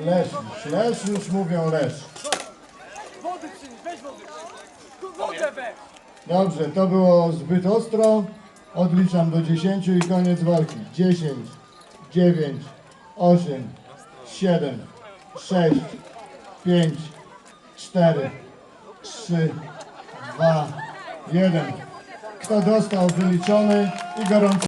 Leż, leż już mówią leż. Wody przynieś, weź wody. Wodę weź. Dobrze, to było zbyt ostro. Odliczam do 10 i koniec walki. 10, 9, 8, 7, 6, 5, 4, 3, 2, 1. Kto dostał wyliczony i gorąco.